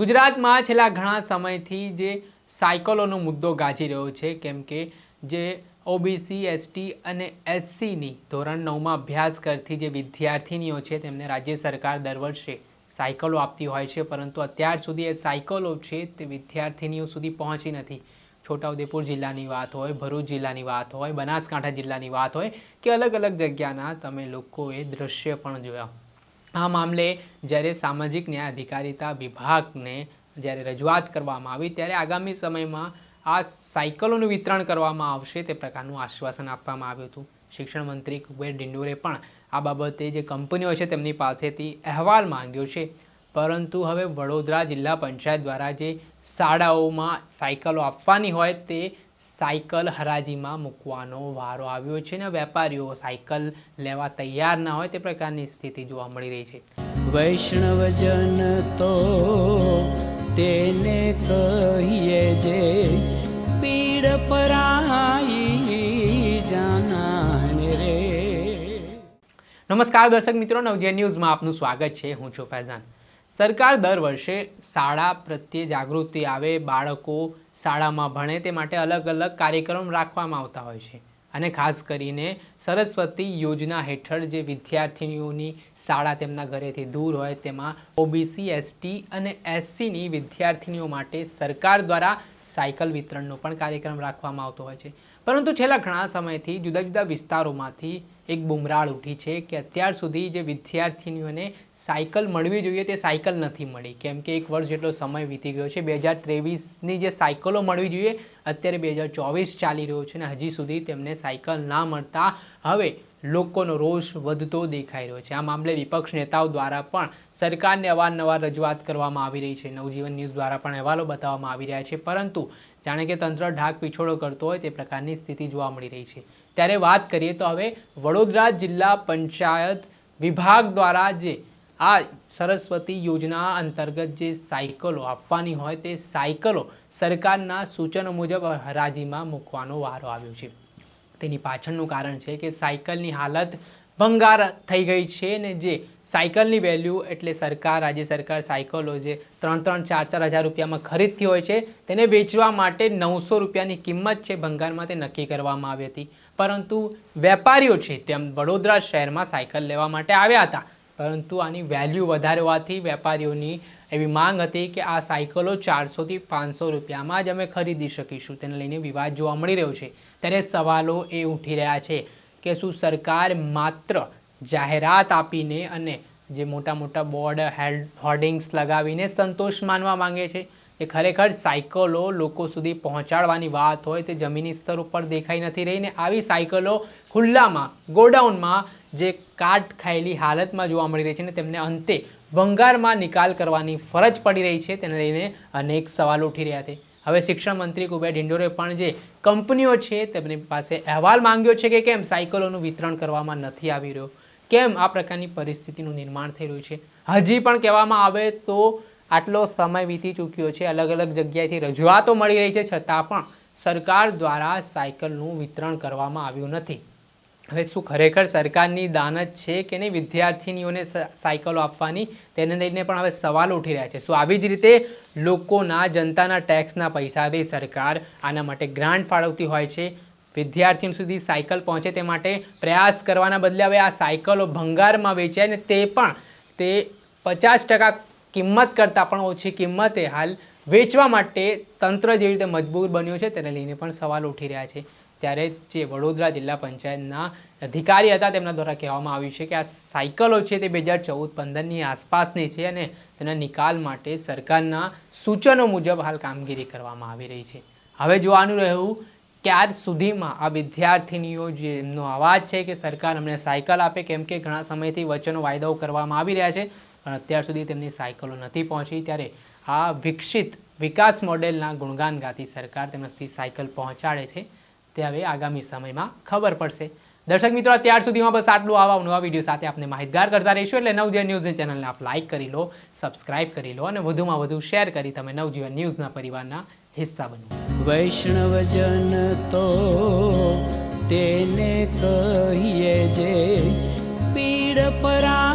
ગુજરાતમાં છેલ્લા ઘણા સમયથી જે સાયકલોનો મુદ્દો ગાજી રહ્યો છે, કેમ કે જે ઓબીસી એસટી અને એસસીની ધોરણ નવમાં અભ્યાસ કરતી જે વિદ્યાર્થીનીઓ છે, તેમને રાજ્ય સરકાર દર વર્ષે સાયકલો આપતી હોય છે, પરંતુ અત્યાર સુધી એ સાયકલો છે, તે વિદ્યાર્થીનીઓ સુધી પહોંચી નથી. છોટાઉદેપુર જિલ્લાની વાત હોય, ભરૂચ જિલ્લાની વાત હોય, બનાસકાંઠા જિલ્લાની વાત હોય, કે અલગ અલગ જગ્યાના તમે લોકોએ દ્રશ્ય પણ જોયા. આ મામલે જ્યારે સામાજિક ન્યાય અધિકારીતા વિભાગને જ્યારે રજૂઆત કરવામાં આવી, ત્યારે આગામી સમયમાં આ સાયકલોનું વિતરણ કરવામાં આવશે તે પ્રકારનું આશ્વાસન આપવામાં આવ્યું હતું. શિક્ષણ મંત્રી કુબેર ડિંડોરે પણ આ બાબતે જે કંપનીઓ છે તેમની પાસેથી અહેવાલ માંગ્યો છે. પરંતુ હવે વડોદરા જિલ્લા પંચાયત દ્વારા જે શાળાઓમાં સાયકલો આપવાની હોય તે સાયકલ હરાજીમાં મૂકવાનો વારો આવ્યો છે ને વેપારીઓ સાયકલ લેવા તૈયાર ના હોય તે પ્રકારની સ્થિતિ જોવા મળી રહી છે. વૈષ્ણવજન તો તેને કહીએ જે પીડ પરાઈ જાનાને રે. નમસ્કાર દર્શક મિત્રો નવજે ન્યૂઝમાં આપનું સ્વાગત છે. હું છું ફૈઝાન. સરકાર દર વર્ષે શાળા પ્રત્યે જાગૃતિ આવે, બાળકો શાળામાં ભણે તે માટે અલગ અલગ કાર્યક્રમ રાખવામાં આવતા હોય છે. અને ખાસ કરીને સરસ્વતી યોજના હેઠળ જે વિદ્યાર્થીનીઓની શાળા તેમના ઘરેથી દૂર હોય તેમાં ઓબીસી, એસટી અને એસસીની વિદ્યાર્થીનીઓ માટે સરકાર દ્વારા સાયકલ વિતરણનો પણ કાર્યક્રમ રાખવામાં આવતો હોય છે. પરંતુ છેલ્લા ઘણા સમયથી જુદા જુદા વિસ્તારોમાંથી એક બુમરાળ ઉઠી છે કે અત્યાર સુધી જે વિદ્યાર્થીનીઓને સાયકલ મળવી જોઈએ તે સાયકલ નથી મળી. કેમ કે એક વર્ષ જેટલો સમય વીતી ગયો છે. બે હજાર ત્રેવીસની જે સાયકલો મળવી જોઈએ, અત્યારે બે હજાર ચોવીસ ચાલી રહ્યો છે અને હજી સુધી તેમને સાયકલ ના મળતા. હવે લોકોનો રોષ વધતો દેખાઈ રહ્યો છે. આ મામલે વિપક્ષ નેતાઓ દ્વારા પણ સરકારને અવારનવાર રજૂઆત કરવામાં આવી રહી છે. નવજીવન ન્યૂઝ દ્વારા પણ અહેવાલો બતાવવામાં આવી રહ્યા છે. પરંતુ જાણે કે તંત્ર ઢાક પીછોડો કરતો હોય તે પ્રકારની સ્થિતિ જોવા મળી રહી છે. ત્યારે વાત કરીએ તો હવે વડોદરા જિલ્લા પંચાયત વિભાગ દ્વારા જે આ સરસ્વતી યોજના અંતર્ગત જે સાયકલો આપવાની હોય તે સાયકલો સરકારના સૂચનો મુજબ હરાજીમાં મૂકવાનો વારો આવ્યો છે. તેની પાછળનું કારણ છે કે સાયકલની હાલત ભંગાર થઈ ગઈ છે ને જે સાયકલની વેલ્યુ એટલે સરકાર, રાજ્ય સરકાર સાયકલો જે ત્રણ ત્રણ ચાર ચાર હજાર રૂપિયામાં ખરીદતી હોય છે, તેને વેચવા માટે નવસો રૂપિયાની કિંમત છે ભંગારમાં તે નક્કી કરવામાં આવી હતી. પરંતુ વેપારીઓ છે તેમ વડોદરા શહેરમાં સાયકલ લેવા માટે આવ્યા હતા. પરંતુ આની વેલ્યુ વધારવાથી વેપારીઓની એવી માંગ હતી કે આ સાયકલો ચારસોથી પાંચસો રૂપિયામાં જ અમે ખરીદી શકીશું. તેને લઈને વિવાદ જોવા મળી રહ્યો છે. ત્યારે સવાલો એ ઉઠી રહ્યા છે કે શું સરકાર માત્ર જાહેરાત આપીને અને જે મોટા મોટા બોર્ડ હોર્ડિંગ્સ લગાવીને સંતોષ માનવા માંગે છે? એ ખરેખર સાયકલો લોકો સુધી પહોંચાડવાની વાત હોય તે જમીની સ્તર ઉપર દેખાઈ નથી રહી ને આવી સાયકલો ખુલ્લામાં, ગોડાઉનમાં જે કાટ ખાયેલી હાલતમાં જોવા મળી રહી છે ને તેમને અંતે ભંગારમાં નિકાલ કરવાની ફરજ પડી રહી છે તેને લઈને અનેક સવાલ ઉઠી રહ્યા છે. હવે શિક્ષણ મંત્રી કુબેર ડિંડોરે પણ જે કંપનીઓ છે તેમની પાસે અહેવાલ માંગ્યો છે કે કેમ સાયકલોનું વિતરણ કરવામાં નથી આવી રહ્યો? કેમ આ પ્રકારની પરિસ્થિતિનું નિર્માણ થઈ રહ્યું છે? હજી પણ કહેવામાં આવે તો આટલો સમય વીતી ચૂક્યો છે. અલગ અલગ જગ્યાએથી રજૂઆતો મળી રહી છે. છતાં પણ સરકાર દ્વારા સાયકલનું વિતરણ કરવામાં આવ્યું નથી. હવે શું ખરેખર સરકારની દાનત છે કે નહીં? વિદ્યાર્થીનીઓને સ- સાયકલો આપવાની તેને લઈને પણ હવે સવાલ ઉઠી રહ્યા છે. શું આવી જ રીતે લોકોના, જનતાના ટેક્સના પૈસાથી સરકાર આના માટે ગ્રાન્ટ ફાળવતી હોય છે? વિદ્યાર્થીઓ સુધી સાયકલ પહોંચે તે માટે પ્રયાસ કરવાના બદલે હવે આ સાયકલો ભંગારમાં વેચાય ને તે પણ તે પચાસ ટકા કિંમત કરતાં પણ ઓછી કિંમતે હાલ વેચવા માટે તંત્ર જેવી રીતે મજબૂર બન્યું છે તેને લઈને પણ સવાલ ઉઠી રહ્યા છે. ત્યારે જે વડોદરા જિલ્લા પંચાયતના અધિકારી હતા, તેમના દ્વારા કહેવામાં આવ્યું છે કે આ સાયકલો છે તે બે હજાર ચૌદ પંદરની આસપાસની છે અને તેના નિકાલ માટે સરકારના સૂચનો મુજબ હાલ કામગીરી કરવામાં આવી રહી છે. હવે જોવાનું રહ્યું ક્યાર સુધીમાં આ વિદ્યાર્થીનીઓ જે એમનો અવાજ છે કે સરકાર અમને સાયકલ આપે, કેમ કે ઘણા સમયથી વચનો વાયદાઓ કરવામાં આવી રહ્યા છે, પણ અત્યાર સુધી તેમની સાયકલો નથી પહોંચી. ત્યારે આ વિકસિત વિકાસ મોડેલના ગુણગાન ગાતી સરકાર સુધી સાયકલ પહોંચાડે છે. તે હવે આગામી સમયમાં ખબર પડશે. દર્શક મિત્રો, અત્યાર સુધીમાં બસ આટલું. આવા નવા વીડિયો સાથે આપને માહિતગાર કરતા રહીશું. એટલે નવજીવન ન્યૂઝની ચેનલને આપ લાઇક કરી લો સબસ્ક્રાઇબ કરી લો અને વધુમાં વધુ શેર કરી તમે નવજીવન ન્યૂઝના પરિવારના હિસ્સા બનો. વૈષ્ણવજન તો તેને કહીએ જે પીડ પરાઈ